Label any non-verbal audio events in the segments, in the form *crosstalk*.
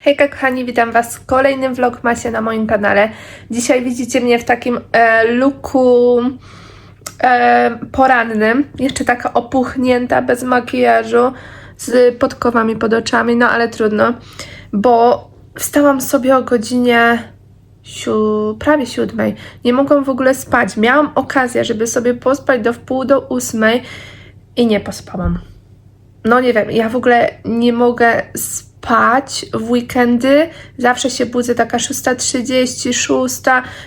Hejka kochani, witam Was w kolejnym vlogmasie na moim kanale. Dzisiaj widzicie mnie w takim e, e, porannym. Jeszcze taka opuchnięta, bez makijażu, z podkowami pod oczami, no ale trudno, bo wstałam sobie o godzinie siu, prawie siódmej. Nie mogłam w ogóle spać. Miałam okazję, żeby sobie pospać do wpół do ósmej i nie pospałam. No nie wiem, ja w ogóle nie mogę spać w weekendy. Zawsze się budzę taka 6.30, 6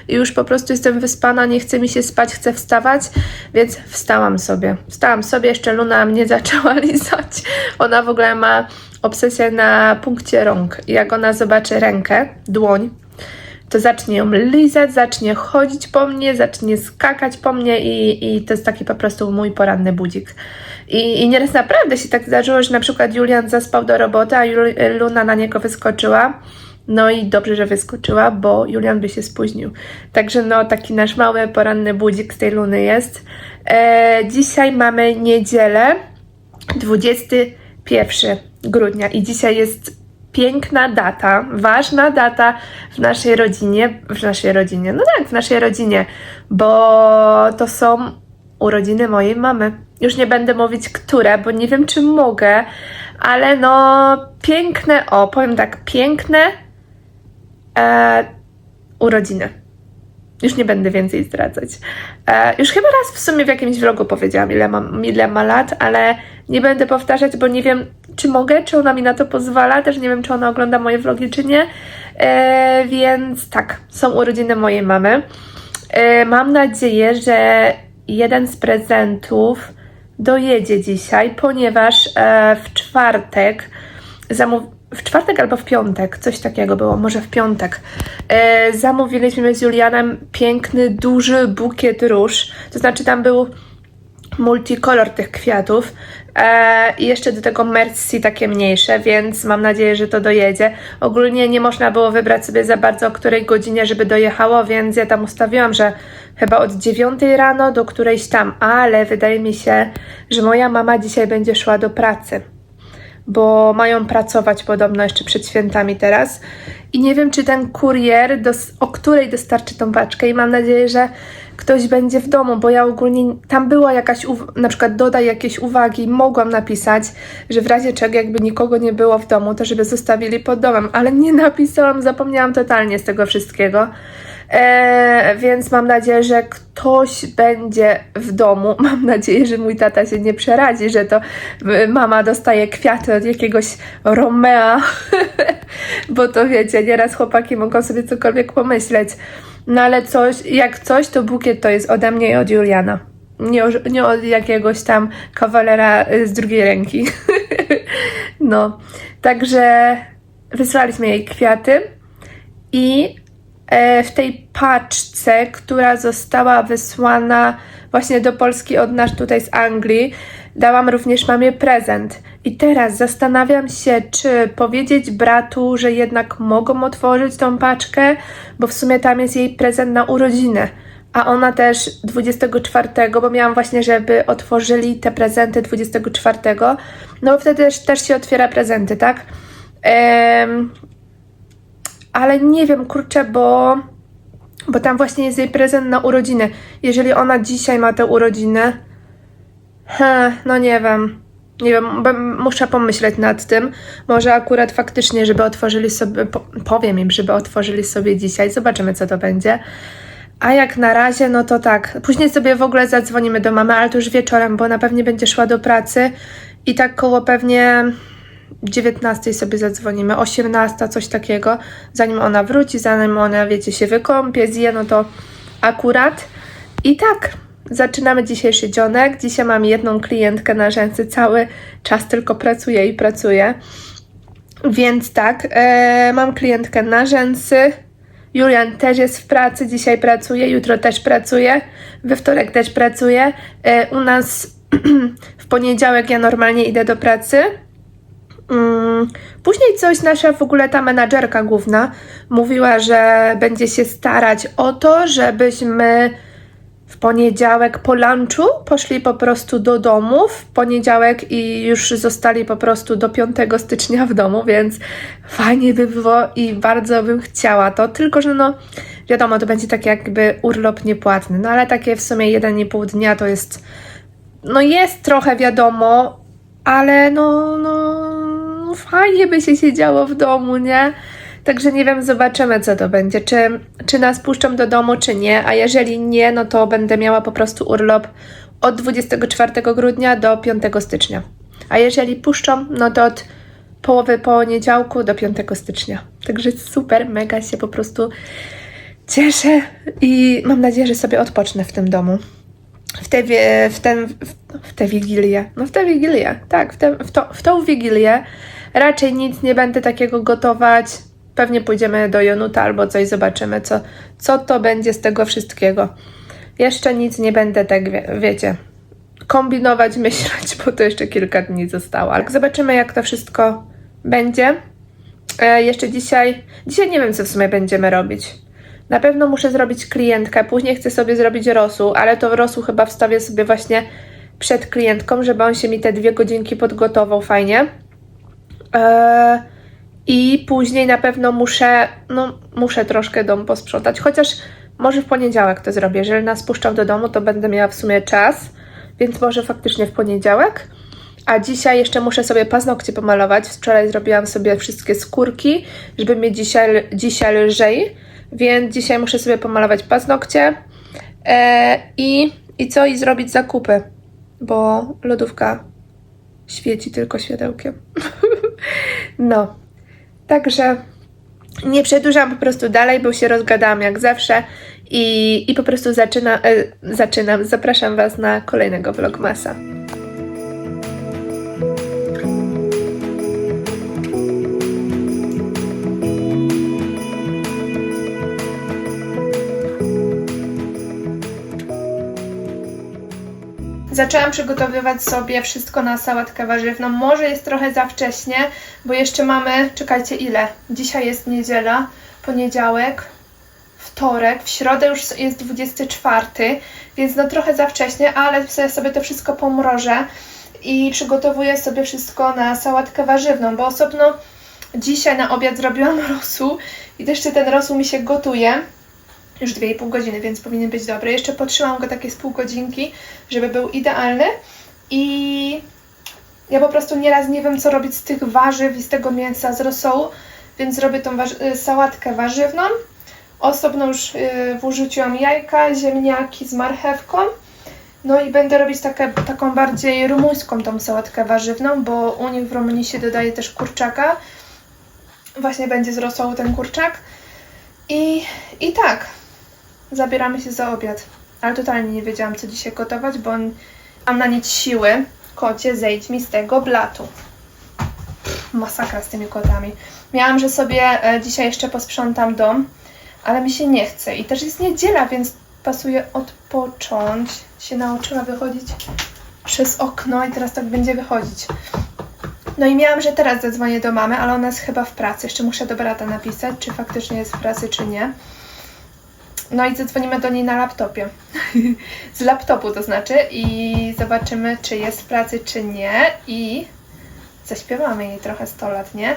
i już po prostu jestem wyspana, nie chce mi się spać, chcę wstawać, więc wstałam sobie. Wstałam sobie, jeszcze Luna mnie *laughs* zaczęła lizać. Ona w ogóle ma obsesję na punkcie rąk. Jak ona zobaczy rękę, dłoń, to zacznie ją lizać, zacznie chodzić po mnie, zacznie skakać po mnie i, i to jest taki po prostu mój poranny budzik. I, I nieraz naprawdę się tak zdarzyło, że na przykład Julian zaspał do roboty, a Jul, Luna na niego wyskoczyła. No i dobrze, że wyskoczyła, bo Julian by się spóźnił. Także no, taki nasz mały poranny budzik z tej Luny jest. E, dzisiaj mamy niedzielę, 21 grudnia i dzisiaj jest piękna data, ważna data w naszej rodzinie, w naszej rodzinie, no tak, w naszej rodzinie, bo to są urodziny mojej mamy. Już nie będę mówić, które, bo nie wiem, czy mogę, ale no piękne, o, powiem tak, piękne e, urodziny. Już nie będę więcej zdradzać. E, już chyba raz w sumie w jakimś vlogu powiedziałam, ile, mam, ile ma lat, ale nie będę powtarzać, bo nie wiem, czy mogę, czy ona mi na to pozwala. Też nie wiem, czy ona ogląda moje vlogi, czy nie. E, więc tak, są urodziny mojej mamy. E, mam nadzieję, że jeden z prezentów dojedzie dzisiaj, ponieważ e, w czwartek w czwartek albo w piątek, coś takiego było, może w piątek, e, zamówiliśmy z Julianem piękny, duży bukiet róż. To znaczy tam był multikolor tych kwiatów e, i jeszcze do tego Mercy takie mniejsze, więc mam nadzieję, że to dojedzie. Ogólnie nie można było wybrać sobie za bardzo o której godzinie, żeby dojechało, więc ja tam ustawiłam, że chyba od 9 rano do którejś tam, ale wydaje mi się, że moja mama dzisiaj będzie szła do pracy bo mają pracować podobno jeszcze przed świętami teraz. I nie wiem, czy ten kurier, o której dostarczy tą paczkę i mam nadzieję, że ktoś będzie w domu, bo ja ogólnie, tam była jakaś, na przykład dodaj jakieś uwagi, mogłam napisać, że w razie czego jakby nikogo nie było w domu, to żeby zostawili pod domem, ale nie *laughs* napisałam, zapomniałam totalnie z tego wszystkiego. E, więc mam nadzieję, że ktoś będzie w domu. *laughs* Mam nadzieję, że mój tata się nie przeradzi, że to y, mama dostaje kwiaty od jakiegoś Romea, *laughs* bo to wiecie, nieraz chłopaki mogą sobie cokolwiek pomyśleć. No ale coś, jak coś, to bukiet to jest ode mnie i od Juliana. Nie, nie od jakiegoś tam kawalera y, z drugiej ręki. *laughs* no, także wysłaliśmy jej kwiaty i w tej paczce, która została wysłana właśnie do Polski od nas tutaj z Anglii, dałam również mamie prezent. I teraz zastanawiam się, czy powiedzieć bratu, że jednak mogą otworzyć tą paczkę, bo w sumie tam jest jej prezent na urodziny. A ona też 24, bo miałam właśnie, żeby otworzyli te prezenty 24, no bo wtedy też, też się otwiera prezenty, tak? Em, ale nie wiem, kurczę, bo, bo tam właśnie jest jej prezent na urodziny. Jeżeli ona dzisiaj ma te urodziny, he, no nie wiem. Nie wiem, muszę pomyśleć nad tym. Może akurat faktycznie, żeby otworzyli sobie, po, powiem im, żeby otworzyli sobie dzisiaj. Zobaczymy, co to będzie. A jak na razie, no to tak. Później sobie w ogóle zadzwonimy do mamy, ale to już wieczorem, bo ona pewnie będzie szła do pracy i tak koło pewnie 19 sobie zadzwonimy, 18, coś takiego, zanim ona wróci, zanim ona, wiecie, się wykąpie, zje, no to akurat. I tak, zaczynamy dzisiejszy dzionek. Dzisiaj mam jedną klientkę na rzęsy, cały czas tylko pracuję i pracuję. Więc tak, e, mam klientkę na rzęsy. Julian też jest w pracy, dzisiaj pracuje, jutro też pracuje, we wtorek też pracuje. E, u nas *clears throat* w poniedziałek ja normalnie idę do pracy. Mm, Później coś nasza w ogóle ta menadżerka główna mówiła, że będzie się starać o to, żebyśmy w poniedziałek po lunchu poszli po prostu do domu w poniedziałek i już zostali po prostu do 5 stycznia w domu, więc fajnie by było i bardzo bym chciała to, tylko że no wiadomo, to będzie tak jakby urlop niepłatny, no ale takie w sumie 1,5 dnia to jest no jest trochę wiadomo, ale no, no fajnie by się siedziało w domu, nie? Także nie wiem, zobaczymy co to będzie. Czy, czy nas puszczą do domu, czy nie. A jeżeli nie, no to będę miała po prostu urlop od 24 grudnia do 5 stycznia. A jeżeli puszczą, no to od połowy poniedziałku do 5 stycznia. Także super, mega się po prostu cieszę i mam nadzieję, że sobie odpocznę w tym domu. W tę w w, w tę wigilię. No w tę wigilię, tak, w, tę, w, to, w tą wigilię. Raczej nic nie będę takiego gotować. Pewnie pójdziemy do Jonuta albo coś zobaczymy, co, co to będzie z tego wszystkiego. Jeszcze nic nie będę tak, wie, wiecie, kombinować, *laughs* myśleć, bo to jeszcze kilka dni zostało. Ale zobaczymy, jak to wszystko będzie. E, jeszcze dzisiaj, dzisiaj nie wiem, co w sumie będziemy robić. Na pewno muszę zrobić klientkę, później chcę sobie zrobić rosół, ale to rosół chyba wstawię sobie właśnie przed klientką, żeby on się mi te dwie godzinki podgotował fajnie. Eee, I później na pewno muszę, no muszę troszkę dom posprzątać, chociaż może w poniedziałek to zrobię. Jeżeli nas puszczą do domu, to będę miała w sumie czas, więc może faktycznie w poniedziałek. A dzisiaj jeszcze muszę sobie paznokcie pomalować. Wczoraj zrobiłam sobie wszystkie skórki, żeby mieć dzisiaj, dzisiaj lżej, więc dzisiaj muszę sobie pomalować paznokcie e, i, i co? I zrobić zakupy, bo lodówka świeci tylko światełkiem. *laughs* no, także nie przedłużam po prostu dalej, bo się rozgadałam jak zawsze i, i po prostu zaczyna, e, zaczynam. Zapraszam Was na kolejnego vlogmasa. Zaczęłam przygotowywać sobie wszystko na sałatkę warzywną. Może jest trochę za wcześnie, bo jeszcze mamy, czekajcie ile? Dzisiaj jest niedziela, poniedziałek, wtorek, w środę już jest 24, więc no trochę za wcześnie, ale sobie, to wszystko pomrożę i przygotowuję sobie wszystko na sałatkę warzywną, bo osobno dzisiaj na obiad zrobiłam *laughs* rosół i jeszcze ten rosół mi się gotuje już 2,5 godziny, więc powinien być dobry. Jeszcze potrzymam go takie z pół godzinki, żeby był idealny i ja po prostu nieraz nie wiem, co robić z tych warzyw i z tego mięsa, z rosołu, więc zrobię tą warzy- sałatkę warzywną. Osobno już yy, wrzuciłam jajka, ziemniaki z marchewką. No i będę robić takie, taką bardziej rumuńską tą sałatkę warzywną, bo u nich w Rumunii się dodaje też kurczaka. Właśnie będzie z rosołu ten kurczak. I, I tak, zabieramy się za obiad. Ale totalnie nie wiedziałam, co dzisiaj gotować, bo mam na nic siły. Kocie, zejdź mi z tego blatu. Masakra z tymi kotami. Miałam, że sobie e, dzisiaj jeszcze posprzątam dom, ale mi się nie chce. I też jest niedziela, więc pasuje odpocząć. Się nauczyła wychodzić przez okno i teraz tak będzie wychodzić. No i miałam, że teraz zadzwonię do mamy, ale ona jest chyba w pracy. Jeszcze muszę do brata napisać, czy faktycznie jest w pracy, czy nie. No i zadzwonimy do niej na laptopie. *laughs* Z laptopu to znaczy i zobaczymy, czy jest w pracy, czy nie. I zaśpiewamy jej trochę 100 lat, nie?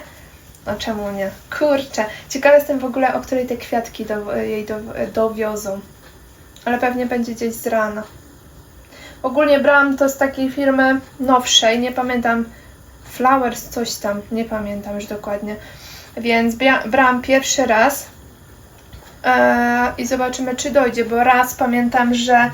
No czemu nie? Kurczę. Ciekawa jestem w ogóle, o której te kwiatki do, jej do, dowiozą. Ale pewnie będzie gdzieś z rana. Ogólnie brałam to z takiej firmy nowszej, nie pamiętam. Flowers, coś tam, nie pamiętam już dokładnie. Więc brałam pierwszy raz i zobaczymy, czy dojdzie, bo raz pamiętam, że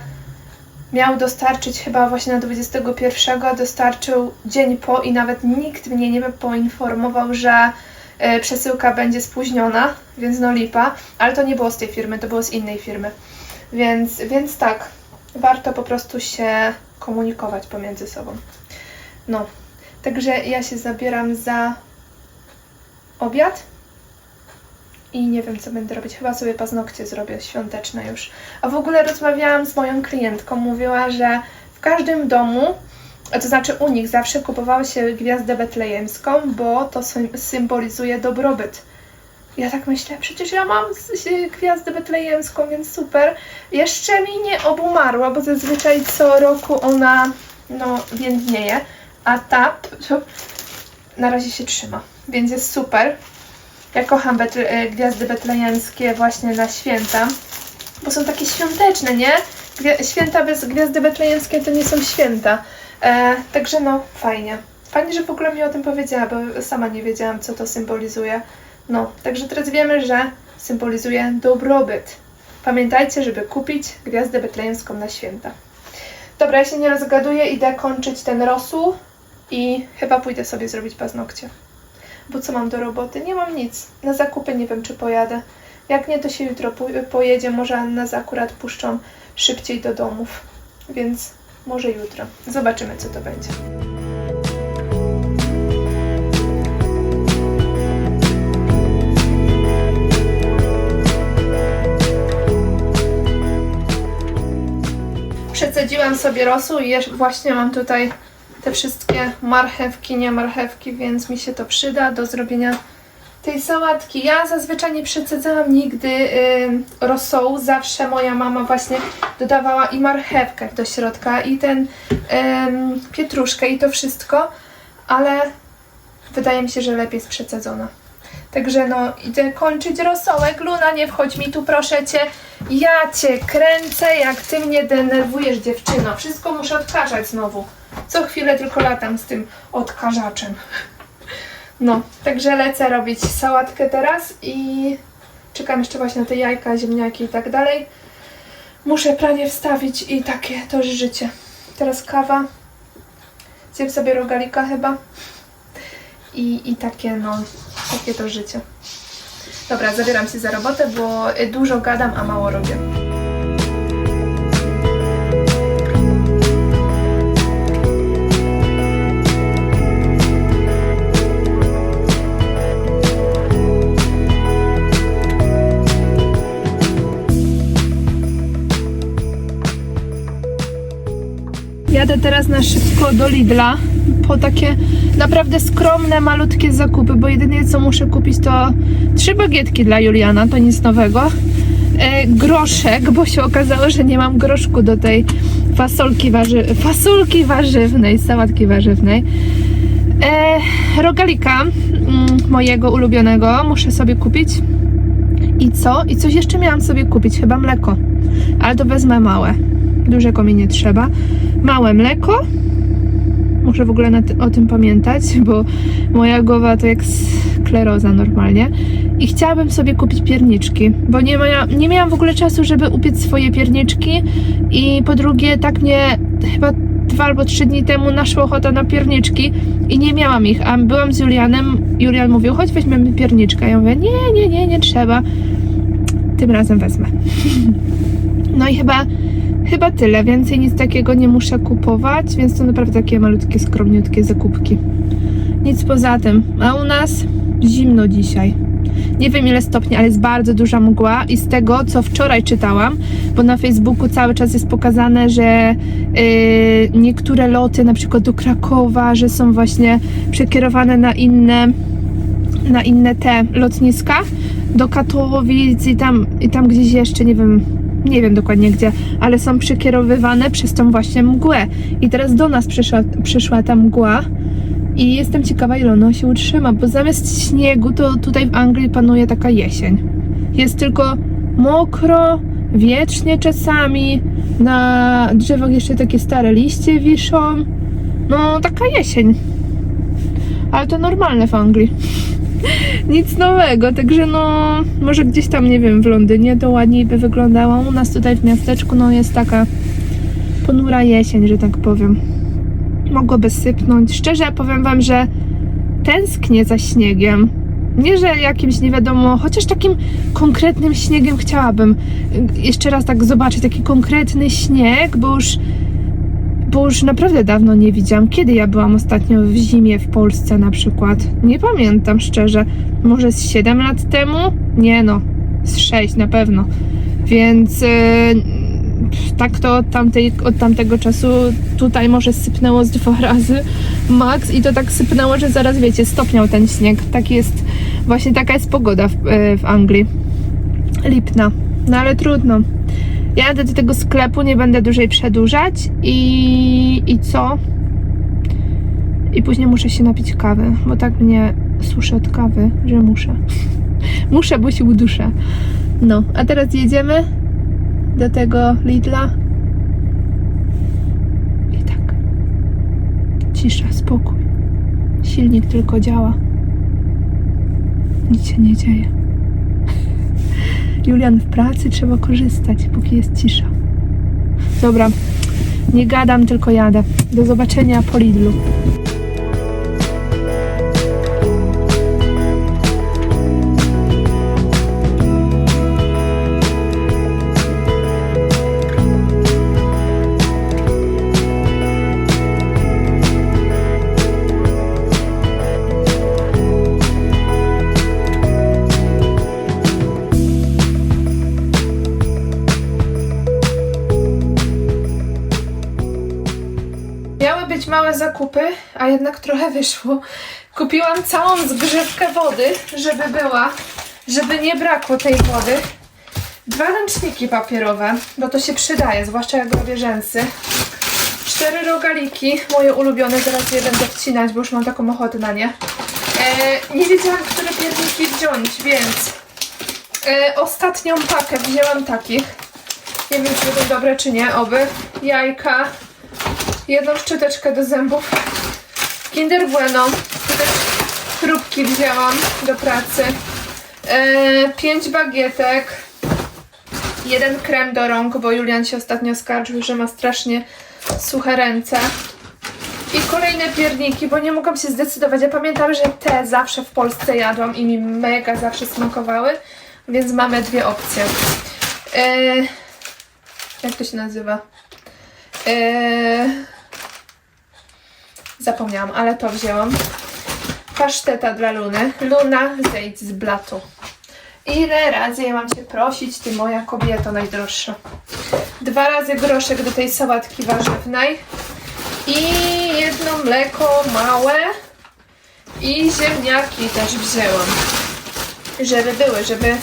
miał dostarczyć chyba właśnie na 21, dostarczył dzień po i nawet nikt mnie nie poinformował, że e, przesyłka będzie spóźniona, więc no lipa, ale to nie było z tej firmy, to było z innej firmy. Więc, więc tak, warto po prostu się komunikować pomiędzy sobą. No, także ja się zabieram za obiad i nie wiem, co będę robić. Chyba sobie paznokcie zrobię świąteczne już. A w ogóle rozmawiałam z moją klientką. Mówiła, że w każdym domu, to znaczy u nich zawsze kupowało się gwiazdę betlejemską, bo to sym- symbolizuje dobrobyt. Ja tak myślę, przecież ja mam gwiazdę betlejemską, więc super. Jeszcze mi nie obumarła, bo zazwyczaj co roku ona no więdnieje, a ta na razie się trzyma, więc jest super. Ja kocham e, gwiazdy betlejemskie właśnie na święta, bo są takie świąteczne, nie? Święta bez gwiazdy betlejemskiej to nie są święta. E, także no, fajnie. Fajnie, że w ogóle mi o tym powiedziała, bo sama nie wiedziałam, co to symbolizuje. No, także teraz wiemy, że symbolizuje dobrobyt. Pamiętajcie, żeby kupić gwiazdę betlejemską na święta. Dobra, ja się nie rozgaduję, idę kończyć ten rosół i chyba pójdę sobie zrobić paznokcie. Bo co mam do roboty? Nie mam nic. Na zakupy nie wiem, czy pojadę. Jak nie, to się jutro pojedzie. Może nas akurat puszczą szybciej do domów. Więc może jutro. Zobaczymy, co to będzie. Przecedziłam sobie rosół i właśnie mam tutaj te wszystkie marchewki, nie marchewki, więc mi się to przyda do zrobienia tej sałatki. Ja zazwyczaj nie przecedzałam nigdy y, rosołu, zawsze moja mama właśnie dodawała i marchewkę do środka i ten pietruszkę i to wszystko, ale wydaje mi się, że lepiej jest przecedzona. Także no, idę kończyć rosołek. Luna, nie wchodź mi tu, proszę cię. Ja cię kręcę, jak ty mnie denerwujesz, dziewczyno. Wszystko muszę odkażać znowu. Co chwilę tylko latam z tym odkażaczem. No, także lecę robić sałatkę teraz i czekam jeszcze właśnie na te jajka, ziemniaki i tak dalej. Muszę pranie wstawić i takie to życie. Teraz kawa. Zjem sobie rogalika chyba. I, i takie no, takie to życie. Dobra, zabieram się za robotę, bo y, dużo gadam, a mało robię. Jadę teraz na szybko do Lidla po takie naprawdę skromne, malutkie zakupy, bo jedynie co muszę kupić to trzy bagietki dla Juliana, to nic nowego. E, groszek, bo się okazało, że nie mam groszku do tej fasolki, warzy fasolki warzywnej, sałatki warzywnej. E, rogalika mm, mojego ulubionego muszę sobie kupić. I co? I coś jeszcze miałam sobie kupić, chyba mleko. Ale to wezmę małe. Dużego mi nie trzeba. Małe mleko. Muszę w ogóle o tym pamiętać, bo moja głowa to jak skleroza normalnie. I chciałabym sobie kupić pierniczki, bo nie, mia- nie miałam w ogóle czasu, żeby upiec swoje pierniczki. I po drugie, tak mnie chyba dwa albo trzy dni temu naszła ochota na pierniczki i nie miałam ich. A byłam z Julianem. Julian mówił, chodź weźmiemy pierniczkę. Ja mówię, nie, nie, nie, nie trzeba. Tym razem wezmę. *laughs* No i chyba Chyba tyle, więcej nic takiego nie muszę kupować, więc to naprawdę takie malutkie, skromniutkie zakupki. Nic poza tym. A u nas zimno dzisiaj. Nie wiem ile stopni, ale jest bardzo duża mgła i z tego, co wczoraj czytałam, bo na Facebooku cały czas jest pokazane, że yy, niektóre loty, na przykład do Krakowa, że są właśnie przekierowane na inne na inne te lotniska, do Katowic i tam, i tam gdzieś jeszcze, nie wiem, nie wiem dokładnie gdzie, ale są przekierowywane przez tą właśnie mgłę. I teraz do nas przyszła, przyszła ta mgła i jestem ciekawa, ile ona się utrzyma, bo zamiast śniegu, to tutaj w Anglii panuje taka jesień. Jest tylko mokro, wiecznie czasami, na drzewach jeszcze takie stare liście wiszą. No, taka jesień. Ale to normalne w Anglii. *laughs* Nic nowego, także no może gdzieś tam, nie wiem, w Londynie to ładniej by wyglądało. U nas tutaj w miasteczku no jest taka ponura jesień, że tak powiem. Mogłoby sypnąć. Szczerze powiem wam, że tęsknię za śniegiem. Nie, że jakimś nie wiadomo, chociaż takim konkretnym śniegiem chciałabym y, jeszcze raz tak zobaczyć taki konkretny śnieg, bo już bo już naprawdę dawno nie widziałam. Kiedy ja byłam ostatnio w zimie w Polsce na przykład? Nie pamiętam szczerze. Może z 7 lat temu? Nie no, z 6 na pewno. Więc yy, tak to od, tamtej, od tamtego czasu tutaj może sypnęło z dwa razy max i to tak sypnęło, że zaraz wiecie, stopniał ten śnieg. Tak jest, właśnie taka jest pogoda w, e, w Anglii. Lipna. No ale trudno. Ja jadę do tego sklepu, nie będę dłużej przedłużać i, i co? I później muszę się napić kawy, bo tak mnie suszę od kawy, że muszę. *laughs* muszę, bo się uduszę. No, a teraz jedziemy do tego Lidla. I tak. Cisza, spokój. Silnik tylko działa. Nic się nie dzieje. Julian w pracy, trzeba korzystać, póki jest cisza. Dobra, nie gadam, tylko jadę. Do zobaczenia po Lidlu. Zakupy, a jednak trochę wyszło. Kupiłam całą zgrzewkę wody, żeby była, żeby nie brakło tej wody. Dwa ręczniki papierowe, bo to się przydaje, zwłaszcza jak robię rzęsy. Cztery rogaliki, moje ulubione, zaraz je będę wcinać, bo już mam taką ochotę na nie. E, nie wiedziałam, które pierniki wziąć, więc e, ostatnią pakę wzięłam takich. Nie wiem, czy będą dobre, czy nie, oby. Jajka, jedną szczoteczkę do zębów, Kinder Bueno, też chrupki wzięłam do pracy, e, pięć bagietek, jeden krem do rąk, bo Julian się ostatnio skarżył, że ma strasznie suche ręce. I kolejne pierniki, bo nie mogłam się zdecydować. Ja pamiętam, że te zawsze w Polsce jadłam i mi mega zawsze smakowały, więc mamy dwie opcje. E, jak to się nazywa? Eee, zapomniałam, ale to wzięłam. Paszteta dla Luny. Luna, zejdź z blatu. Ile razy ja mam Cię prosić, Ty moja kobieto najdroższa. Dwa razy groszek do tej sałatki warzywnej. I jedno mleko małe. I ziemniaki też wzięłam. Żeby były, żeby,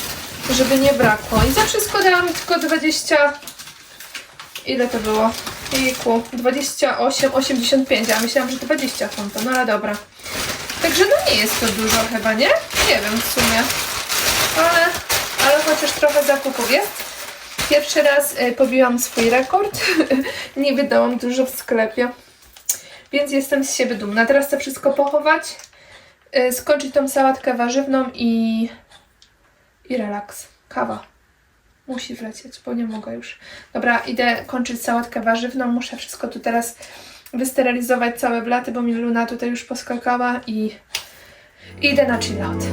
żeby nie brakło. I za wszystko dałam tylko 20 Ile to było? Jejku, 28,85, a myślałam, że 20 funta, no ale dobra. Także no nie jest to dużo chyba, nie? Nie wiem w sumie. Ale, ale chociaż trochę zakupów jest. Pierwszy raz y, pobiłam swój rekord. *laughs* nie wydałam dużo w sklepie. Więc jestem z siebie dumna. Teraz chcę wszystko pochować, y, skończyć tą sałatkę warzywną i, i relaks. Kawa. Musi wlecieć, bo nie mogę już. Dobra, idę kończyć sałatkę warzywną. Muszę wszystko tu teraz wysterylizować całe blaty, bo mi Luna tutaj już poskakała i idę na chill out.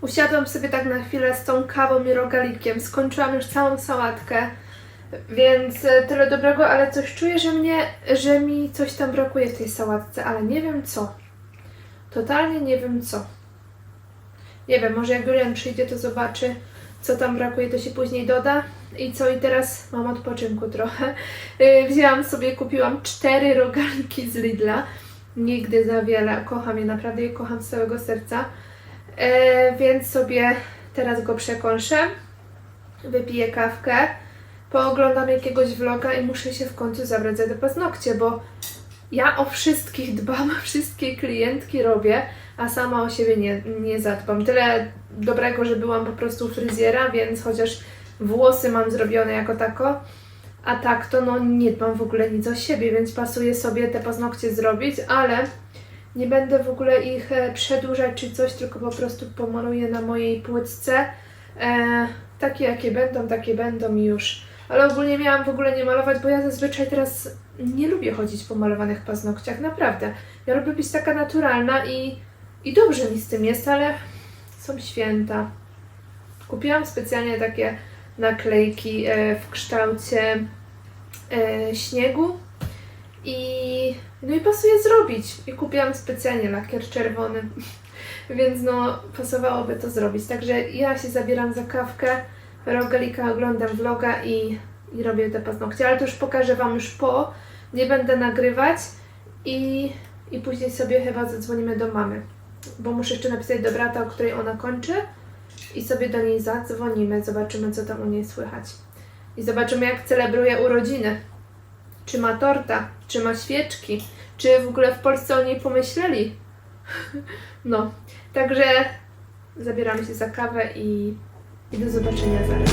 Usiadłam sobie tak na chwilę z tą kawą i rogalikiem. Skończyłam już całą sałatkę, więc e, tyle dobrego, ale coś czuję, że mnie, że mi coś tam brakuje w tej sałatce, ale nie wiem co. Totalnie nie wiem co. Nie wiem, może jak Julian przyjdzie, to zobaczy, co tam brakuje, to się później doda. I co, i teraz mam odpoczynku trochę. Yy, Wzięłam sobie, kupiłam cztery rogaliki z Lidla. Nigdy za wiele. Kocham je, naprawdę je kocham z całego serca. Yy, więc sobie teraz go przekąszę. Wypiję kawkę. Pooglądam jakiegoś vloga i muszę się w końcu zabrać za te paznokcie, bo ja o wszystkich dbam, *laughs* wszystkie klientki robię, a sama o siebie nie, nie zadbam. Tyle dobrego, że byłam po prostu fryzjera, więc chociaż włosy mam zrobione jako tako, a tak to no nie dbam w ogóle nic o siebie, więc pasuje sobie te paznokcie zrobić, ale nie będę w ogóle ich e, przedłużać czy coś, tylko po prostu pomaluję na mojej płytce. E, takie jakie będą, takie będą już. Ale ogólnie miałam w ogóle nie malować, bo ja zazwyczaj teraz nie lubię chodzić po malowanych paznokciach, naprawdę. Ja lubię być taka naturalna i, i dobrze mi z tym jest, ale są święta. Kupiłam specjalnie takie naklejki e, w kształcie e, śniegu i no i pasuje zrobić. I kupiłam specjalnie lakier czerwony. *laughs* Więc no, pasowałoby to zrobić. Także ja się zabieram za kawkę, rogalika, oglądam vloga i, i robię te paznokcie. Ale to już pokażę Wam już po. Nie będę nagrywać i, i później sobie chyba zadzwonimy do mamy. Bo muszę jeszcze napisać do brata, o której ona kończy i sobie do niej zadzwonimy. Zobaczymy, co tam u niej słychać. I zobaczymy, jak celebruje urodziny. Czy ma torta, czy ma świeczki, czy w ogóle w Polsce o niej pomyśleli. *laughs* No, także zabieramy się za kawę i, i do zobaczenia zaraz.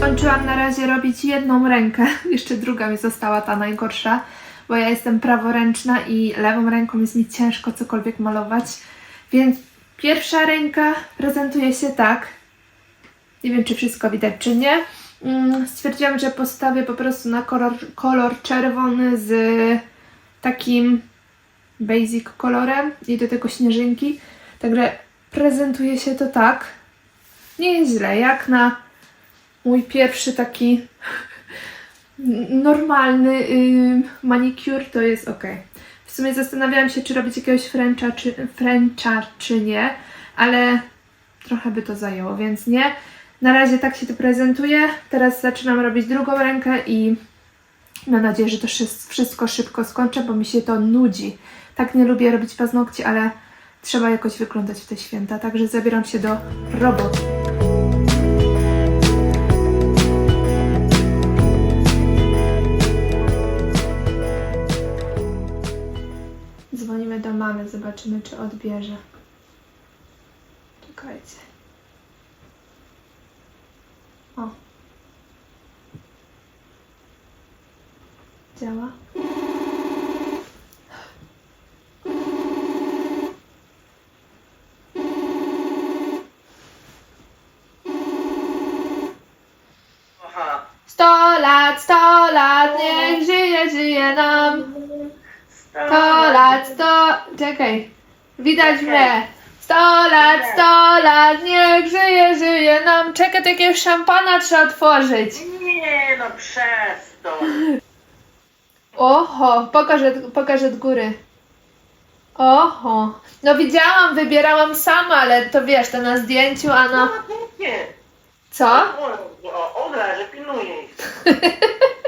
Kończyłam na razie robić jedną rękę, *laughs* jeszcze druga mi została ta najgorsza, bo ja jestem praworęczna i lewą ręką jest mi ciężko cokolwiek malować, więc pierwsza ręka prezentuje się tak. Nie wiem, czy wszystko widać, czy nie. Mm, Stwierdziłam, że postawię po prostu na kolor, kolor czerwony z takim basic kolorem i do tego śnieżynki. Także prezentuje się to tak. Nie jest źle, jak na mój pierwszy taki normalny yy, manicure to jest ok. W sumie zastanawiałam się, czy robić jakiegoś Frencha czy, Frencha, czy nie, ale trochę by to zajęło, więc nie. Na razie tak się to prezentuje. Teraz zaczynam robić drugą rękę i mam nadzieję, że to szys- wszystko szybko skończę, bo mi się to nudzi. Tak nie lubię robić paznokci, ale trzeba jakoś wyglądać w te święta, także zabieram się do roboty. Dzwonimy do mamy, zobaczymy, czy odbierze. Czekajcie. O. Działa? Sto lat, sto lat, niech żyje, żyje nam. Sto lat, sto... Czekaj. Widać mnie. Sto lat, sto lat, niech żyje, żyje nam. Czekaj, takiego szampana trzeba otworzyć. Nie no, przestań. Oho, pokaż, od- pokaż od góry. Oho. No widziałam, wybierałam sama, ale to wiesz, to na zdjęciu, a No, no... nie. Co? O, o, Ola, że pilnuje ich. *laughs*